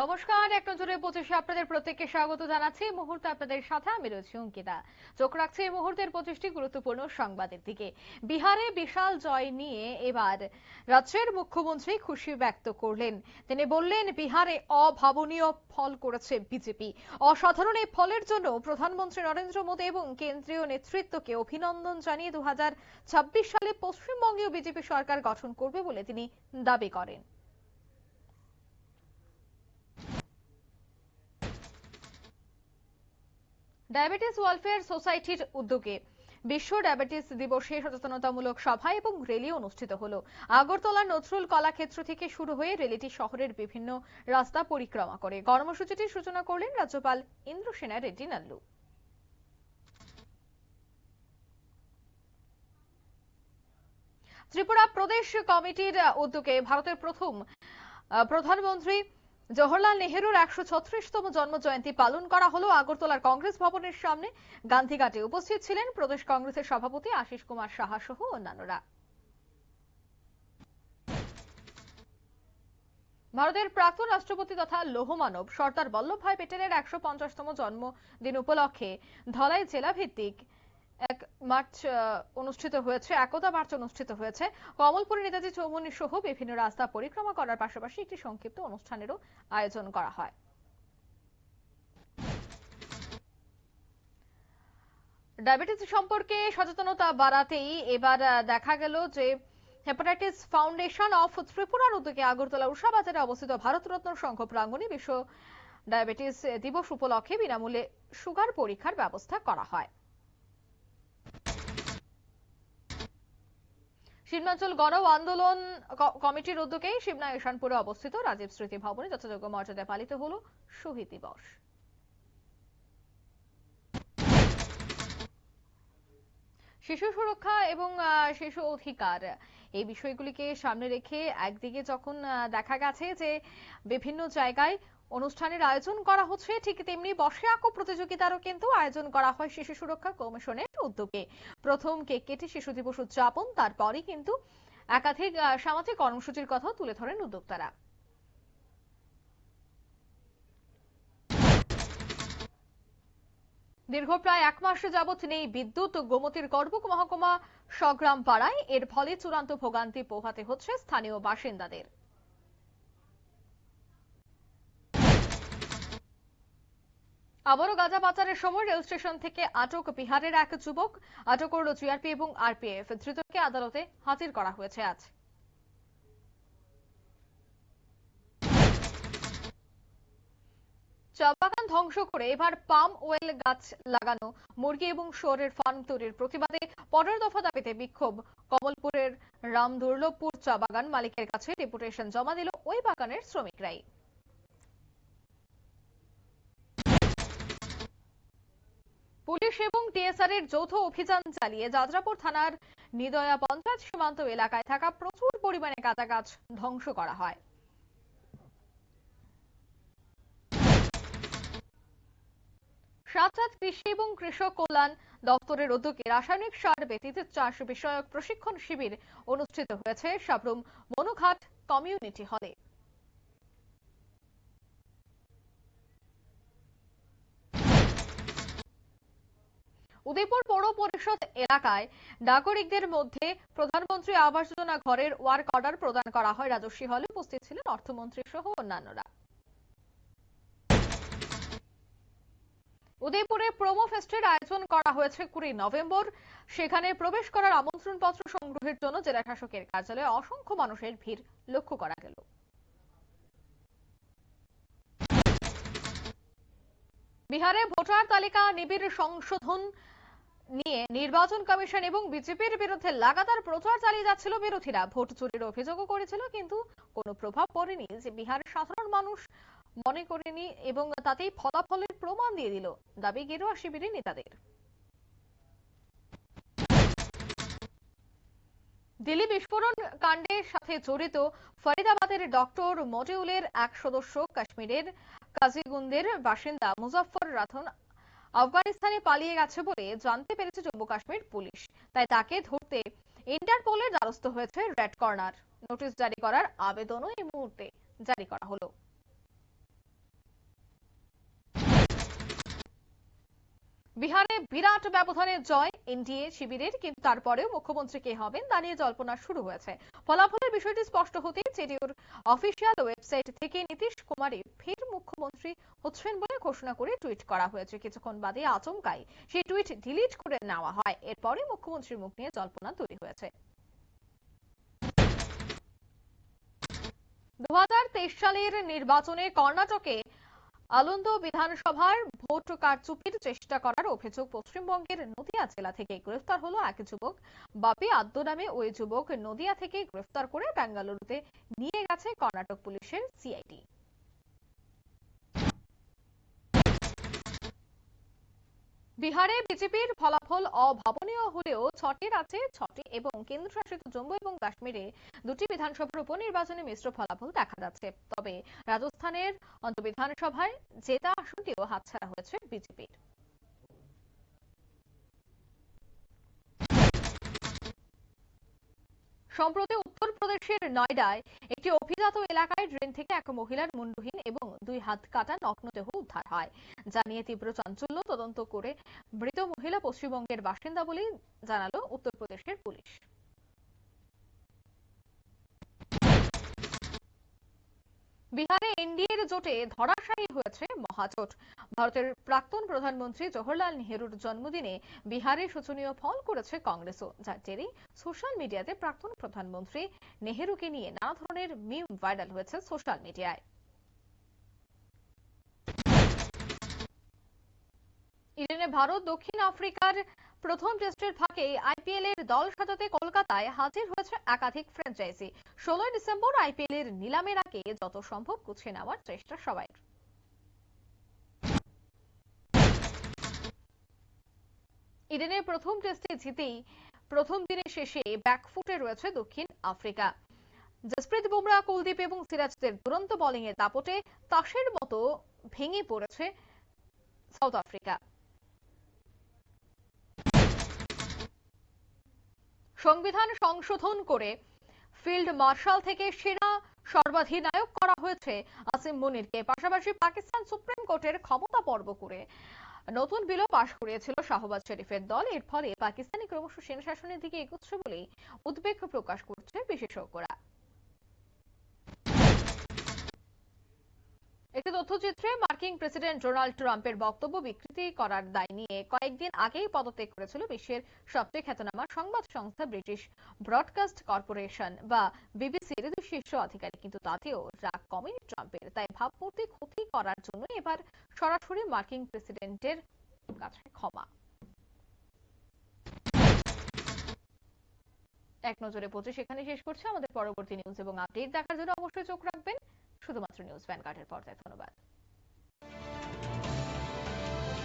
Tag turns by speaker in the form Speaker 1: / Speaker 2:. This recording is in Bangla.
Speaker 1: নমস্কার, এক নজরে পঁচিশে আপনাদের প্রত্যেককে স্বাগত জানাচ্ছি। এই মুহূর্তে আপনাদের সাথে আমি রয়েছি অঙ্কিতা। চোখ রাখছি এই মুহূর্তের পঁচিশটি গুরুত্বপূর্ণ সংবাদের দিকে। বিহারে বিশাল জয় নিয়ে এবার রাজ্যের মুখ্যমন্ত্রী খুশি ব্যক্ত করলেন। তিনি বললেন, বিহারে অভাবনীয় ফল করেছে বিজেপি। অসাধারণ এই ফলের জন্য প্রধানমন্ত্রী নরেন্দ্র মোদী এবং কেন্দ্রীয় নেতৃত্বকে অভিনন্দন জানিয়ে দু হাজার ছাব্বিশ সালে পশ্চিমবঙ্গেও বিজেপি সরকার গঠন করবে বলে তিনি দাবি করেন। ডায়াবেটিস ওয়েলফেয়ার সোসাইটির উদ্যোগে বিশ্ব ডায়াবেটিস দিবসে সচেতনতামূলক সভা এবং র্যালি অনুষ্ঠিত হলো। আগরতলা নজরুল কলাক্ষেত্র থেকে শুরু হয়ে র্যালিটি শহরের বিভিন্ন রাস্তা পরিক্রমা করে। কর্মসূচিটির সূচনা করলেন রাজ্যপাল ইন্দ্রসেনা রেড্ডি নাল্লু। ত্রিপুরা প্রদেশ কমিটির উদ্যোগে ভারতের প্রথম প্রধানমন্ত্রী জওহরলাল নেহেরুর একশো ছত্রিশতম জন্ম জয়ন্তী পালন করা হলো আগরতলার কংগ্রেস ভবনের সামনে। গান্ধীঘাটে উপস্থিত ছিলেন প্রদেশ কংগ্রেসের সভাপতি আশিস কুমার সাহা সহ অন্যান্যরা। ভারতের প্রাক্তন রাষ্ট্রপতি তথা লৌহমানব সর্দার বল্লভভাই পেটেলের একশো পঞ্চাশতম জন্মদিন উপলক্ষে ধলাই জেলা ভিত্তিক এক মার্চ অনুষ্ঠিত হয়েছে একতা মার্চ অনুষ্ঠিত হয়েছে। কমলপুরে নেতাজি চৌমুনি সহ বিভিন্ন রাস্তা পরিক্রমা করার পাশাপাশি একটি সংক্ষিপ্ত অনুষ্ঠানেরও আয়োজন করা হয়। ডায়াবেটিস সম্পর্কে সচেতনতা বাড়াতেই এবার দেখা গেল যে হেপাটাইটিস ফাউন্ডেশন অফ ত্রিপুরার উদ্যোগে আগরতলা উষাবাজারে অবস্থিত ভারতরত্ন সংঘ প্রাঙ্গণে বিশ্ব ডায়াবেটিস দিবস উপলক্ষে বিনামূল্যে সুগার পরীক্ষার ব্যবস্থা করা হয়। শিবনাঞ্চল গণ আন্দোলন কমিটির উদ্যোগে শিবনা ঈশানপুরে অবস্থিত রাজীব স্মৃতি ভবনে যথাযোগ্য মর্যাদায় পালিত হল শহীদ দিবস। শিশু সুরক্ষা এবং শিশু অধিকার এই বিষয়গুলিকে সামনে রেখে একদিকে যখন দেখা গেছে যে বিভিন্ন জায়গায় অনুষ্ঠানের আয়োজন করা হচ্ছে, ঠিক তেমনি বসে আঁকো প্রতিযোগিতারও কিন্তু আয়োজন করা হয় শিশু সুরক্ষা কমিশনের উদ্যোগে। প্রথম কেক কেটে শিশু দিবস উদযাপন, তারপরই কিন্তু একাধিক সামাজিক কর্মসূচির কথা তুলে ধরেন উদ্যোক্তারা। দীর্ঘ প্রায় এক মাস যাবৎ নেই বিদ্যুৎ, গোমতীর গর্বক মহকুমা সংগ্রাম পাড়ায় এর ফলে চূড়ান্ত ভোগান্তি পোহাতে হচ্ছে স্থানীয় বাসিন্দাদের। আবারও গাঁজা পাচারের সময় রেল স্টেশন থেকে আটক বিহারের এক যুবক। আটক করল জিআরপি এবং আরপিএফ। ধৃতকে আদালতে হাজির করা হয়েছে আজ। চা বাগান ধ্বংস করে এবার পাম ওয়েল গাছ লাগানো। মুরগি এবং শুয়োরের ফার্ম তৈরির প্রতিবাদে পরের দফা দাবিতে বিক্ষোভ। কমলপুরের রাম দুর্লভপুর চা মালিকের কাছে ডেপুটেশন জমা দিল ওই বাগানের শ্রমিকরাই। পুলিশ এবং টিএসআর এর যৌথ অভিযান চালিয়ে যাত্রাপুর থানার নিদয়া পঞ্চায়েত সীমান্ত এলাকায় থাকা প্রচুর পরিমাণে গাঁজা গাছ ধ্বংস করা হয়। সাতসাত কৃষি এবং কৃষক কল্যাণ দপ্তরের উদ্যোগে রাসায়নিক সার ব্যতীত চাষ বিষয়ক প্রশিক্ষণ শিবির অনুষ্ঠিত হয়েছে সাবরুম মনুঘাট কমিউনিটি হলে। উদয়পুর পৌর পরিষদ এলাকায় নাগরিকদের মধ্যে প্রধানমন্ত্রী আবাস যোজনা ঘরের ওয়ার্ক অর্ডার প্রদান করা হয়। রাজস্বী হলে উপস্থিত ছিলেন অর্থমন্ত্রী সহ অন্যান্যরা। উদয়পুরে প্রোমো ফেস্টের আয়োজন করা হয়েছে কুড়ি নভেম্বর। সেখানে প্রবেশ করার আমন্ত্রণপত্র সংগ্রহের জন্য জেলা শাসকের কার্যালয়ে অসংখ্য মানুষের ভিড় লক্ষ্য করা গেল। বিহারে ভোটার তালিকা, নিবিড় সংশোধন নিয়ে নির্বাচন কমিশন এবং বিজেপির বিরুদ্ধে লাগাতার প্রচার চালিয়ে যাচ্ছিল বিরোধীরা। ভোট চুরির অভিযোগও করেছিল, কিন্তু কোনো প্রভাব পড়েনি যে বিহারের সাধারণ মানুষ মনে করেনি এবং তাতেই ফলাফলের প্রমাণ দিয়ে দিল দাবি গেরুয়া শিবিরের নেতাদের। দিল্লি বিস্ফোরণ কাণ্ডের সাথে জড়িত ফরিদাবাদের ডক্টর মডিউলের এক সদস্য কাশ্মীরের কাজিগুন্দের বাসিন্দা মুজাফর রাথন আফগানিস্তানে পালিয়ে গেছে বলে জানতে পেরেছে জম্মু কাশ্মীর পুলিশ। তাই তাকে ধরতে ইন্টারপোলের দ্বারস্থ হয়েছে রেড কর্নার। নোটিশ জারি করার আবেদনও এই মুহূর্তে জারি করা হলো। বিহারে বিরাট ব্যবধানে জয়, এনডিএ শিবিরের, কিন্তু তারপরেও মুখ্যমন্ত্রী কে হবেন তা নিয়ে জল্পনা শুরু হয়েছে। ফলাফলের বিষয়টি স্পষ্ট হতেই জেডিউর অফিসিয়াল ওয়েবসাইট থেকে নীতিশ কুমারই ফের মুখ্যমন্ত্রী হচ্ছেন বলে ঘোষণা করে টুইট করা হয়েছে। কিছুক্ষণ বাদে আচমকাই সেই টুইট ডিলিট করে নেওয়া হয়। এরপরে মুখ্যমন্ত্রীর মুখ নিয়ে জল্পনা তৈরি হয়েছে। দু হাজার তেইশ সালের নির্বাচনে কর্ণাটকে আলন্দ বিধানসভার ভোট কারচুপির চেষ্টা করার অভিযোগ পশ্চিমবঙ্গের নদিয়া জেলা থেকে গ্রেফতার হলো এক যুবক। বাপি আদ্য নামে ওই যুবক নদিয়া থেকে গ্রেফতার করে বেঙ্গালুরুতে নিয়ে গেছে কর্ণাটক পুলিশের সিআইডি। বিহারে বিজেপির ফলাফল অভাবনীয় হলেও ছটি রাজ্যে ছটি এবং কেন্দ্রশাসিত জম্মু এবং কাশ্মীরে দুটি বিধানসভার উপনির্বাচনে মিশ্র ফলাফল দেখা যাচ্ছে। তবে রাজস্থানের বিধানসভায় জেতা আসনটিও হাতছাড়া হয়েছে বিজেপির। সম্প্রতি উত্তরপ্রদেশের নয়ডায় একটি অভিজাত এলাকায় ড্রেন থেকে এক মহিলার মুন্ডহীন এবং দুই হাত কাটা নগ্নদেহ উদ্ধার হয়। যা নিয়ে তীব্র চাঞ্চল্য তদন্ত করে মৃত মহিলা পশ্চিমবঙ্গের বাসিন্দা বলেই জানালো উত্তরপ্রদেশের পুলিশ। বিহারে এনডিএর জোটে ধরাশায়ী হয়েছে মহাজোট। ভারতের প্রাক্তন প্রধানমন্ত্রী জওহরলাল নেহরুর জন্মদিনে বিহারে শোচনীয় ফল করেছে কংগ্রেসও, যার জেরেই সোশ্যাল মিডিয়াতে প্রাক্তন প্রধানমন্ত্রী নেহরুকে নিয়ে নানা ধরনের মিম ভাইরাল হয়েছে সোশ্যাল মিডিয়ায়। ইডেনে ভারত, দক্ষিণ আফ্রিকার প্রথম টেস্টের ফাঁকে আইপিএল এর দল সাজাতে কলকাতায় হাজির হয়েছে একাধিক ফ্র্যাঞ্চাইজি। ষোলোই ডিসেম্বর আইপিএল এর নিলামের আগে যত সম্ভব গুছিয়ে নেওয়ার চেষ্টা সবাই। ইডেনের প্রথম টেস্টে জিতেই প্রথম দিনের শেষে ব্যাকফুটে রয়েছে দক্ষিণ আফ্রিকা। জসপ্রীত বুমরা, কুলদীপ এবং সিরাজদের দুরন্ত বোলিং এর দাপটে তাসের মতো ভেঙে পড়েছে সাউথ আফ্রিকা। সংবিধান সংশোধন করে ফিল্ড মার্শাল থেকে সেনা সর্বাধিনায়ক করা হয়েছে আসিম মুনিরকে। পাশাপাশি পাকিস্তান সুপ্রিম কোর্টের ক্ষমতা পর্ব করে নতুন বিলও পাশ করিয়েছিল শাহবাজ শরীফের দল। এর ফলে পাকিস্তানি ক্রমশ সেনা শাসনের দিকে এগোচ্ছে বলেই উদ্বেগ প্রকাশ করছে বিশেষজ্ঞরা। একটি তথ্যচিত্রে মার্কিন প্রেসিডেন্ট ডোনাল্ড ট্রাম্পের বক্তব্য বিকৃতি করার দায় নিয়ে কয়েকদিন আগেই পদত্যাগ করেছিল বিশ্বের সবচেয়ে খ্যাতনামা সংবাদ সংস্থা ব্রিটিশ ব্রডকাস্ট কর্পোরেশন বা বিবিসির শীর্ষ আধিকারিক। কিন্তু তাতেও রাগ কমেনি ট্রাম্পের, তাই ভাবমূর্তি ক্ষতি করার জন্য এবার সরাসরি মার্কিন প্রেসিডেন্টের কাছে ক্ষমা। এক নজরে পঁচিশ এখানে শেষ করছে আমাদের পরবর্তী নিউজ এবং আপডেট দেখার জন্য অবশ্যই চোখ রাখবেন। শুধুমাত্র নিউজ ভ্যানগার্ডের পর্দায়, ধন্যবাদ।